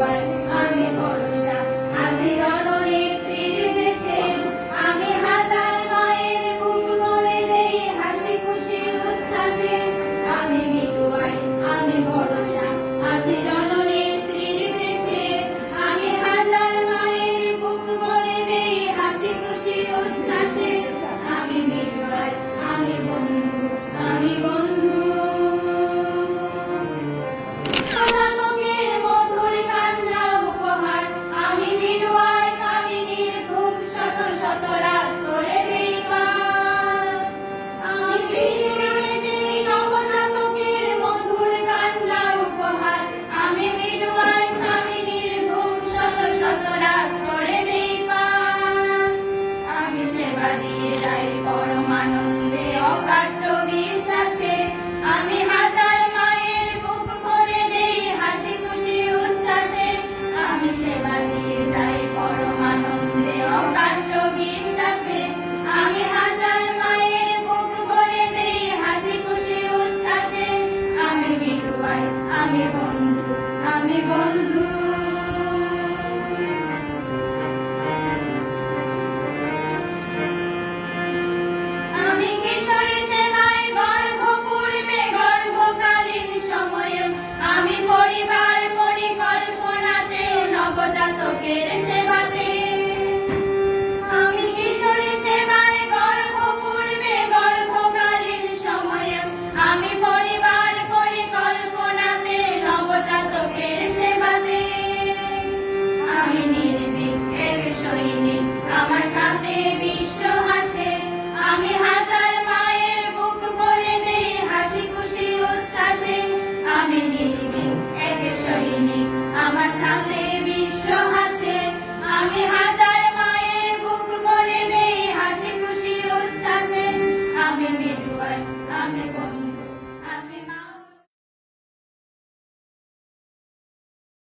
everyone. আমি বন্ধু আমি বন্ধু।